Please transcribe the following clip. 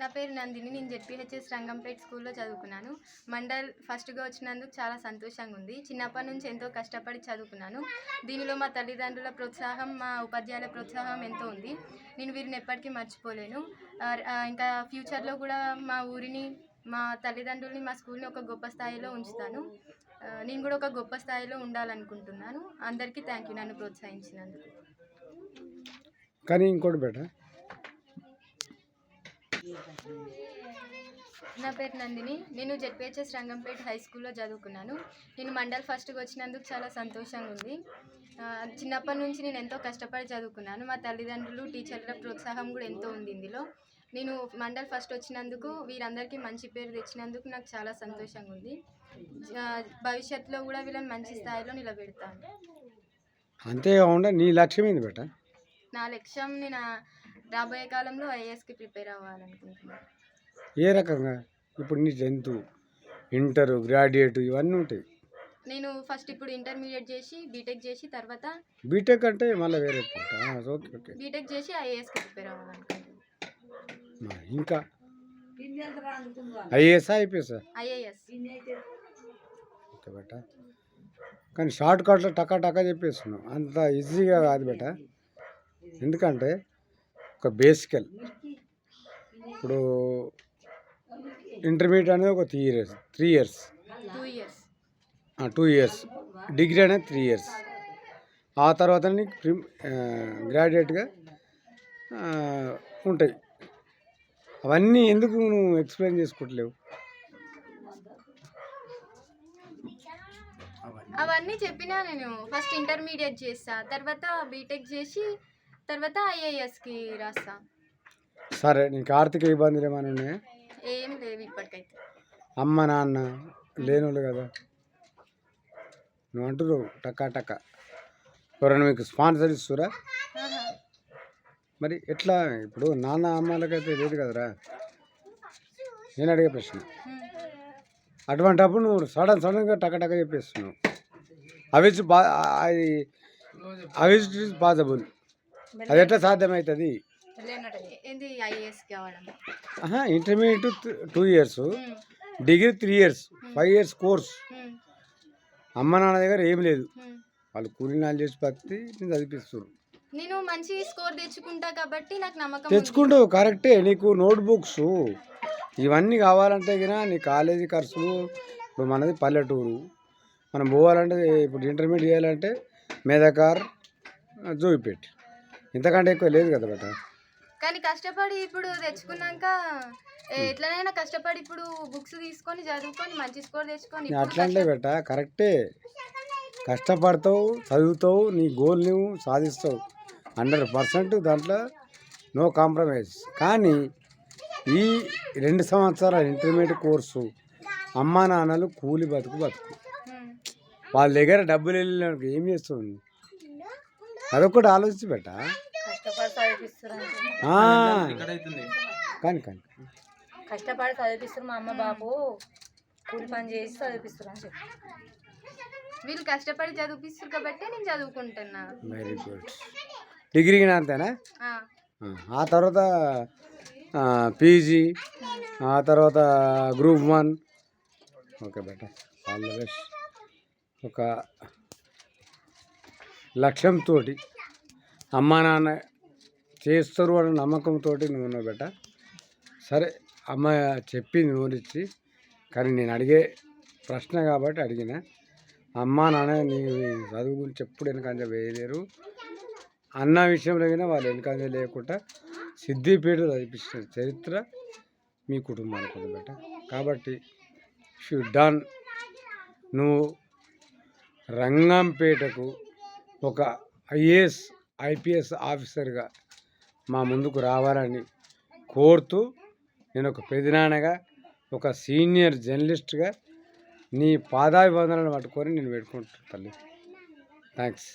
నా పేరు నందిని. నేను జెడ్పీహెచ్ఎస్ రంగంపేట స్కూల్లో చదువుకున్నాను. మండల్ ఫస్ట్గా వచ్చినందుకు చాలా సంతోషంగా ఉంది. చిన్నప్పటి నుంచి ఎంతో కష్టపడి చదువుకున్నాను. దీనిలో మా తల్లిదండ్రుల ప్రోత్సాహం మా ఉపాధ్యాయుల ప్రోత్సాహం ఎంతో ఉంది. నేను వీరిని ఎప్పటికీ మర్చిపోలేను. ఇంకా ఫ్యూచర్లో కూడా మా ఊరిని మా తల్లిదండ్రుల్ని మా స్కూల్ని ఒక గొప్ప స్థాయిలో ఉంచుతాను. నేను కూడా ఒక గొప్ప స్థాయిలో ఉండాలనుకుంటున్నాను. అందరికీ థ్యాంక్ యూ నన్ను ప్రోత్సహించినందుకు. కానీ ఇంకోటి బెటర్ నా పేరు నందిని. నేను జెడ్పిహెచ్ఎస్ రంగంపేట హై స్కూల్లో చదువుకున్నాను. నేను మండల్ ఫస్ట్కి వచ్చినందుకు చాలా సంతోషంగా ఉంది. చిన్నప్పటి నుంచి నేను ఎంతో కష్టపడి చదువుకున్నాను. మా తల్లిదండ్రులు టీచర్ల ప్రోత్సాహం కూడా ఎంతో ఉంది ఇందులో. నేను మండల్ ఫస్ట్ వచ్చినందుకు వీరందరికీ మంచి పేరు తెచ్చినందుకు నాకు చాలా సంతోషంగా ఉంది. భవిష్యత్తులో కూడా వీళ్ళని మంచి స్థాయిలో నిలబెడతాను. అంతేకాకుండా నీ లక్ష్యం ఏంది బెట? నా లక్ష్యం నేను రాబోయే కాలంలో ఐఏఎస్కి ప్రిపేర్ అవ్వాలనుకుంటున్నాను. ఏ రకంగా? ఇప్పుడు నీ టెన్త్ ఇంటర్ గ్రాడ్యుయేట్ ఇవన్నీ ఉంటాయి. నేను ఫస్ట్ ఇప్పుడు ఇంటర్మీడియట్ చేసి బీటెక్ చేసి తర్వాత బీటెక్ అంటే మళ్ళీ వేరే. ఆ, ఓకే ఓకే. బీటెక్ చేసి ఐఏఎస్కి ప్రిపేర్ అవ్వాలనుకుంటున్నాను. ఆ, ఇంకా? IAS IPS IAS. ఓకే బెట. కానీ షార్ట్ కట్లో టకా టకా చెప్పేస్తున్నావు. అంత ఈజీగా కాదు బెట. ఎందుకంటే ఒక బేసికల్. ఇప్పుడు ఇంటర్మీడియట్ అనేది ఒక three years three years. Two years. Two years. Degree అనేది త్రీ ఇయర్స్. ఆ తర్వాత గ్రాడ్యుయేట్గా ఉంటాయి. అవన్నీ ఎందుకు నువ్వు ఎక్స్ప్లెయిన్ చేసుకోవట్లేవు అవన్నీ చెప్పినా నేను. ఫస్ట్ ఇంటర్మీడియట్ చేస్తా తర్వాత బీటెక్ చేసి తర్వాత ఐఏఎస్కి రాస్తా. సరే నీకు ఆర్థిక ఇబ్బందులు ఏమైనా ఉన్నాయా? ఏం లేవు ఇప్పటికైతే. అమ్మ నాన్న లేనోళ్ళు కదా. నువ్వు అంటున్నావు టకా టకా ఎవరైనా మీకు స్పాన్సర్ ఇస్తురా ఆహా. మరి ఎట్లా? ఇప్పుడు నాన్న అమ్మాలకైతే లేదు కదరా? నేను అడిగే ప్రశ్న. అటువంటి అప్పుడు నువ్వు సడన్ సడన్గా టక టక చెప్పేస్తున్నావు. అవి అది అవి పాసిబుల్ అది ఎట్లా సాధ్యమవుతుంది intermediate two years. Degree three years. Five years course. అమ్మ నాన్న దగ్గర ఏం లేదు. వాళ్ళు కూలినాలు చేసి పత్తి నేను చదివిస్తున్నారు నేను మంచి స్కోర్ తెచ్చుకుంటా కాబట్టి నాకు నమ్మకం. తెచ్చుకుంటావు కరెక్టే. నీకు నోట్ బుక్స్ ఇవన్నీ కావాలంటే గినా నీ కాలేజీ ఖర్చులు ఇప్పుడు మనది పల్లెటూరు. మనం పోవాలంటే ఇప్పుడు ఇంటర్మీడియట్ చేయాలంటే మెదకార్ జూయిపేట్ ఇంతకంటే ఎక్కువ లేదు కదా బట? కానీ కష్టపడి ఇప్పుడు తెచ్చుకున్నాక ఎట్లనైనా కష్టపడి ఇప్పుడు బుక్స్ తీసుకొని చదువుకొని మంచి స్కోర్ తెచ్చుకొని ఇప్పుడు అట్లా బెట కరెక్టే. కష్టపడతావు చదువుతావు నీ గోల్ నువ్వు సాధిస్తావు. హండ్రెడ్ పర్సెంట్ దాంట్లో నో కాంప్రమైజ్. కానీ ఈ రెండు సంవత్సరాల ఇంటర్మీడియట్ కోర్సు అమ్మా నాన్నలు కూలి బతుకు బతుకు. వాళ్ళ దగ్గర డబ్బులు వెళ్ళినప్పుడు ఏం చేస్తుంది అదొకటి ఆలోచించి బెట కష్టపడి చదివిస్తున్నారు ఆ, కానీ కానీ. కష్టపడి చదివిస్తున్నారు మా అమ్మ బాబు. కూలి పని చేసి చదివిస్తున్నారు అని చెప్పి. వీళ్ళు కష్టపడి చదివిస్తారు కాబట్టి నేను చదువుకుంటున్నా. వెరీ గుడ్ డిగ్రీకి అంతేనా? ఆ, ఆ, ఆ తర్వాత పీజీ ఆ తర్వాత గ్రూప్ వన్ ఓకే బెట ఆల్ ద బెస్ట్ ఒక లక్ష్యంతో అమ్మా నాన్న చేస్తారు అనే నమ్మకంతో నువ్వు బిడ్డ సరే అమ్మ చెప్పింది నోరిచ్చి కానీ నేను అడిగే ప్రశ్న కాబట్టి అడిగిన. అమ్మా నాన్న నీ చదువు గురించి ఎప్పుడు వెనకంజ వేయలేరు. అన్న విషయంలో అయినా వాళ్ళు వెనకంజ లేకుండా సిద్దిపేట చదివించిన చరిత్ర మీ కుటుంబానికి ఉంది కాబట్టి షుడ్ డాన్ నువ్వు రంగంపేటకు ఒక ఐఏఎస్ ఐపీఎస్ ఆఫీసర్గా మా ముందుకు రావాలని కోరుతూ నేను ఒక పెదినాన్నగా ఒక సీనియర్ జర్నలిస్ట్గా నీ పాదాభివందనలు పట్టుకొని నేను పెట్టుకుంటాను తల్లి. థ్యాంక్స్